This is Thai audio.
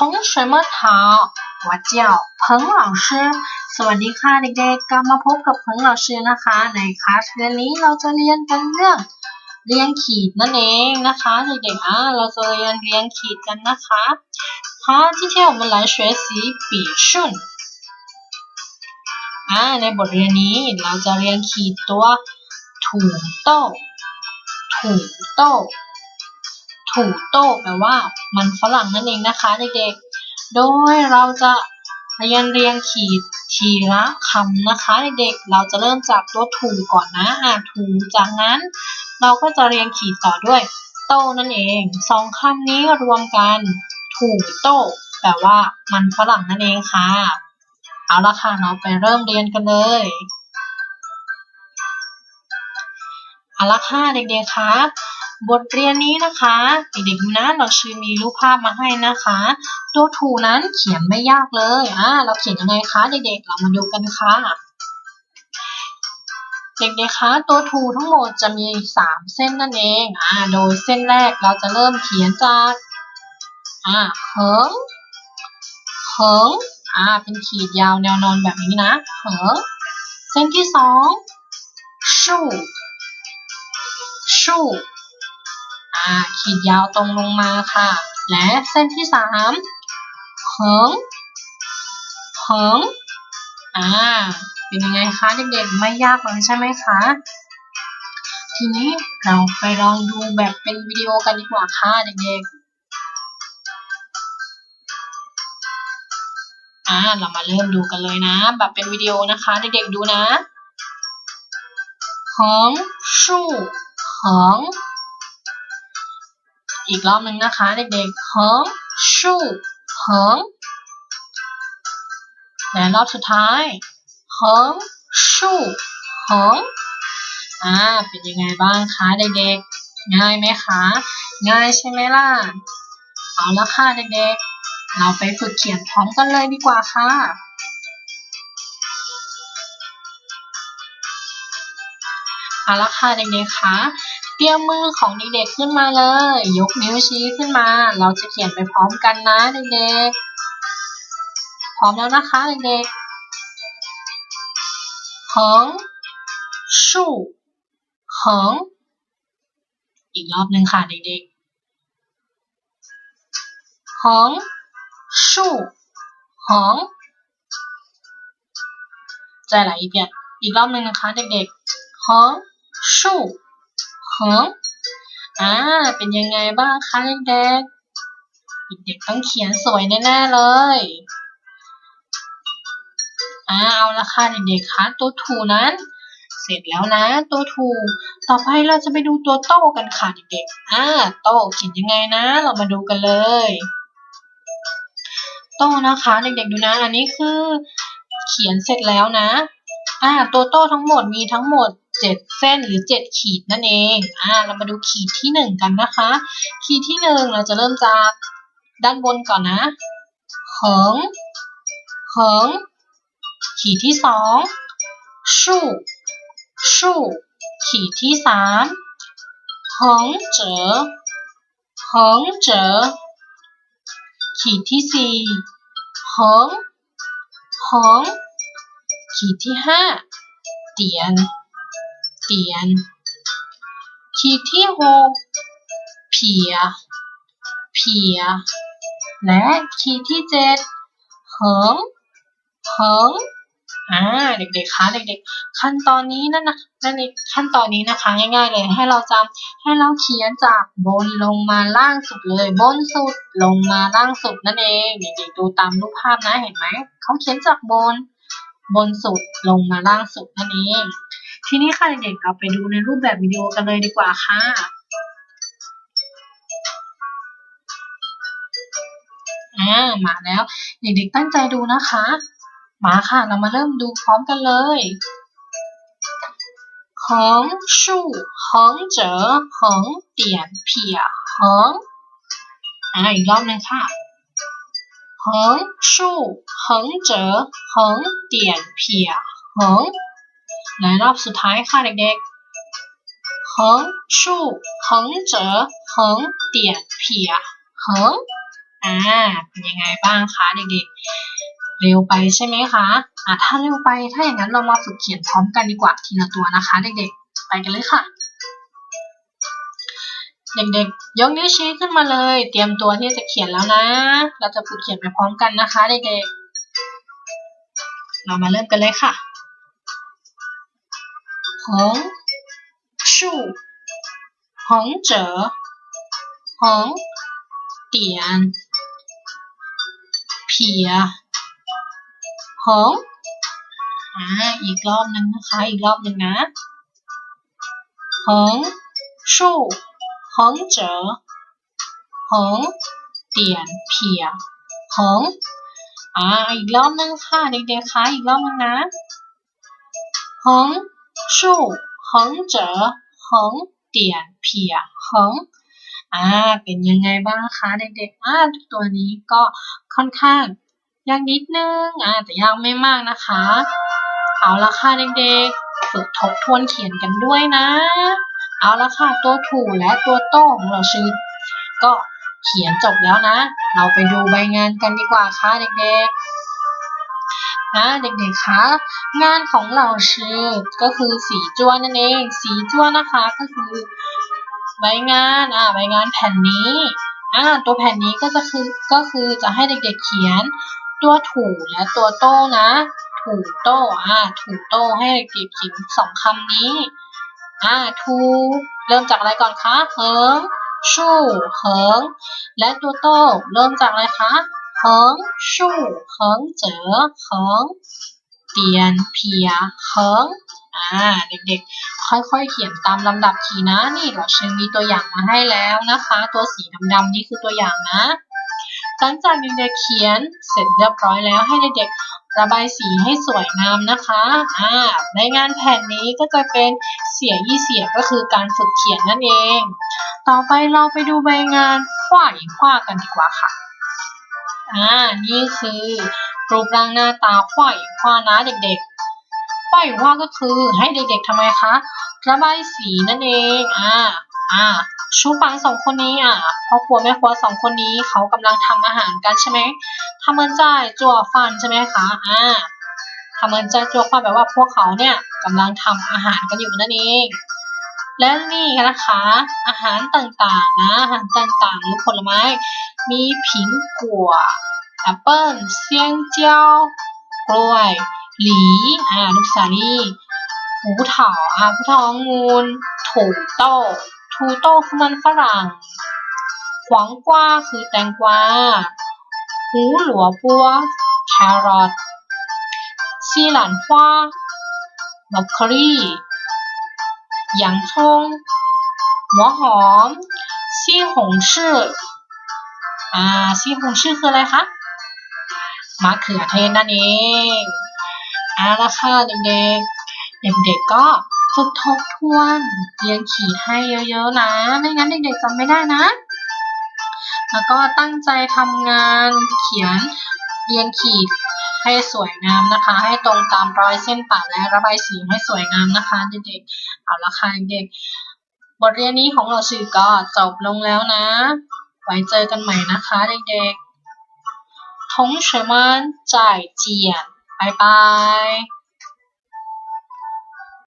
同学们好我叫彭老师สวัสดีค่ะเด็กๆกลับมาพบกับเพิงเราชื่อนะคะ ในคลาสเรียนนี้เราจะเรียนกันเรื่อง เรียงขีดนั่นเองนะคะเด็กๆอ่ะเราจะเรียนเรียงขีดกันนะคะ好今天我们来学习笔顺อ่าในบทเรียนนี้เราจะเรียนขีดตัวถูโต้ถูโต้ ถูโต้แปลว่า มันฝรั่งนั่นเองนะคะเด็กๆ โดยเราจะเรียนเรียงขีดทีละคำนะคะเด็กๆ เราจะเริ่มจากตัวถูก่อนนะอ่าถูจากนั้น เราก็จะเรียงขีดต่อด้วย โต้นั่นเองสองคำนี้รวมกัน ถูโต้แปลว่า มันฝรั่งนั่นเองค่ะ เอาละค่ะเราไปเริ่มเรียนกันเลยเอาละค่ะเด็กๆคะบ บทเรียนนี้นะคะเด็กๆดูนะเราชื่อมีรูปภาพมาให้นะคะ ตัวถูนั้นเขียนไม่ยากเลยอ่าเราเขียนยังไงคะเด็กๆเรามาดูกันค่ะเด็กๆคะตัวถูทั้งหมดจะมี 3 เส้นนั่นเองอ่าโดยเส้นแรกเราจะเริ่มเขียนจากอ่าเหิงเหิงอ่าเป็นขีดยาวแนวนอนแบบนี้นะเหิงเส้นที่สองชู่ชู่ อ่ขีดยาวตรงลงมาค่ะ และเส้นที่สามเหิงเหิงอ่าเป็นยังไงคะเด็กๆไม่ยากเลยใช่ไหมคะทีนี้เราไปลองดูแบบเป็นวิดีโอกันดีกว่าค่ะเด็กๆอ่าเรามาเริ่มดูกันเลยนะ แบบเป็นวิดีโอนะคะเด็กๆดูนะเหองชู่เหอง อีกรอบหนึ่งนะคะเด็กๆหงชูหงและรอบสุดท้ายหงชูหงอ่าเป็นยังไงบ้างคะเด็กๆ ง่ายไหมคะ ง่ายใช่ไหมล่ะ เอาละค่ะเด็กๆ เราไปฝึกเขียนพร้อมกันเลยดีกว่าค่ะเอาละค่ะเด็กๆคะ ตรียมมือของเด็กๆ ขึ้นมาเลย ยกนิ้วชี้ขึ้นมา เราจะเขียนไปพร้อมกันนะเด็กๆ พร้อมแล้วนะคะเด็กๆ横竖横อีกรอบหนึ่งค่ะเด็กๆ横竖横再来一遍อีกรอบหนึ่งนะคะเด็กๆ横竖 横อ่า เป็นยังไงบ้างคะเด็กๆ เด็กๆต้องเขียนสวยแน่ๆเลย อ่า เอาละค่ะเด็กๆคะตัวถูนั้น เสร็จแล้วนะ ตัวถู ต่อไปเราจะไปดูตัวโต้กันค่ะเด็กๆ อ่า โต้เขียนยังไงนะ เรามาดูกันเลย โต้นะคะ เด็กๆดูนะ อันนี้คือ เขียนเสร็จแล้วนะ อ่า ตัวโต้ทั้งหมดมีทั้งหมด 7 เส้นหรือ 7 ขีดนั่นเอง อ่า เรามาดูขีดที่ 1 กันนะคะ ขีดที่ 1 เราจะเริ่มจากด้านบนก่อนนะเหิงเหิงขีดที่ 2 ชู่ชู่ขีดที่ 3 เหิงเจ๋อเหิงเจ๋อขีดที่ 4 เหิงเหิงขีดที่ 5 เตียน เตียน ขีดที่หกเพีย เพีย และขีดที่เจ็ดเหิง เหิงอ่าเด็กๆคะเด็กๆ ขั้นตอนนี้นั่นนะนั่นในขั้นตอนนี้นะคะง่ายๆเลยให้เราจำให้เราเขียนจากบนลงมาล่างสุดเลย บนสุดลงมาล่างสุดนั่นเองเด็กๆดูตามรูปภาพนะเห็นไหมเขาเขียนจากบน บนสุดลงมาล่างสุดนั่นเอง ทีนี้ค่ะเด็กๆเราไปดูในรูปแบบวิดีโอกันเลยดีกว่าค่ะ อ่า มาแล้ว เด็กๆตั้งใจดูนะคะ มาค่ะ เรามาเริ่มดูพร้อมกันเลย横竖横折横点撇横อ่า อีกรอบหนึงค่ะ横竖横折横点撇横 ในรอบสุดท้ายค่ะเด็กๆหงชูหงเจ๋อหงเตี่ยอ่าเป็นยังไงบ้างคะเด็กๆ เร็วไปใช่ไหมคะอ่าถ้าเร็วไปถ้าอย่างนั้นเรามาฝึกเขียนพร้อมกันดีกว่าทีละตัวนะคะ เด็กๆ ไปกันเลยค่ะ เด็กๆ ยกนิ้วชี้ขึ้นมาเลย เตรียมตัวที่จะเขียนแล้วนะ เราจะฝึกเขียนไปพร้อมกันนะคะ เด็กๆ เรามาเริ่มกันเลยค่ะ หงชูหงเจ๋อหงเตียนเพียหงอ่าอีกรอบหนึ่งนะคะ อีกรอบหนึ่งนะหงชูหงเจ๋อหงเตียนเพียหงอ่าอีกรอบหนึ่งค่ะเด็กๆคะอีกรอบหนึ่งนะห งชูหงเจ๋อหงเตียนเพียหงอ่าเป็นยังไงบ้างคะเด็กๆอ่าตัวนี้ก็ค่อนข้างยากนิดนึงอ่าแต่ยากไม่มากนะคะ เอาละค่ะเด็กๆฝึกทบทวนเขียนกันด้วยนะ เอาละค่ะตัวถูและตัวโต้ของเราชื่อก็เขียนจบแล้วนะ เราไปดูใบงานกันดีกว่าค่ะเด็กๆ นะเด็กๆคะงานของเราชื่อก็คือสีจ้วนนั่นเอง สีจ้วนนะคะก็คือใบงานอ่าใบงานแผ่นนี้อ่าตัวแผ่นนี้ก็จะคือก็คือจะให้เด็กๆเขียนตัวถูและตัวโต้นะ ถูโต้อ่าถูโต้ให้เด็กๆเขียนสองคำนี้อ่าถูเริ่มจากอะไรก่อนคะเหิงชู่เหิงและตัวโต้เริ่มจากอะไรคะ เหิงชู่เจอ横เตียนเพีย横อ่าเด็กๆ ค่อยๆ เขียนตามลำดับทีนะ นี่เราเชิญมีตัวอย่างมาให้แล้วนะคะ ตัวสีดำๆนี่คือตัวอย่างนะหลังจากเด็กๆเขียนเสร็จเรียบร้อยแล้วให้เด็กๆระบายสีให้สวยงามนะคะอ่าในงานแผ่นนี้ก็จะเป็นเสียยี่เสียก็คือการฝึกเขียนนั่นเอง ต่อไปเราไปดูใบงานขว้าอีขว้ากันดีกว่าค่ะ อ่า นี่คือรูปร่างหน้าตาขว้าอีขว้านะเด็กๆขว้าอีขว้าก็คือให้เด็กๆทำไมคะ ระบายสีนั่นเอง อ่า อ่า ชูปังสองคนนี้อะพ่อครัวแม่ครัวสองคนนี้เขากำลังทำอาหารกันใช่ไหมทำเหมือนจ่ายจั่วฟันใช่ไหมคะ อ่าทำเหมือนจ่ายจั่วฟันแบบว่าพวกเขาเนี่ยกำลังทำอาหารกันอยู่นั่นเอง และนี่นะคะอาหารต่างๆนะอาหารต่างๆหรือผลไม้ มีผิงกัวแอปเปิ้ลเซียงเจียวกล้วยหลีอ่าลูกสาลีหูเถาอ่าผู้เถางูนถูโต้ทูโต้คือมันฝรั่งขวางกว้าคือแตงกวาหูหลัวปัวแครอทซีหลานฟ้าบรอกโคลี 洋葱หัวหอมซี่หงชื่ออ่าซี่หงชื่อคืออะไรคะมะเขือเทศนั่นเองเอาละค่ะเด็กๆ เด็กๆก็ฝึกทบทวนเรียนขีดให้เยอะๆนะ ไม่งั้นเด็กๆจำไม่ได้นะ แล้วก็ตั้งใจทำงานเขียนเรียนขีด ให้สวยงามนะคะ ให้ตรงตามรอยเส้นปะและระบายสีให้สวยงามนะคะเด็กๆ เอาละค่ะเด็กบทเรียนนี้ของเราชื่อก็จบลงแล้วนะ ไว้เจอกันใหม่นะคะเด็กๆ同学们再见拜拜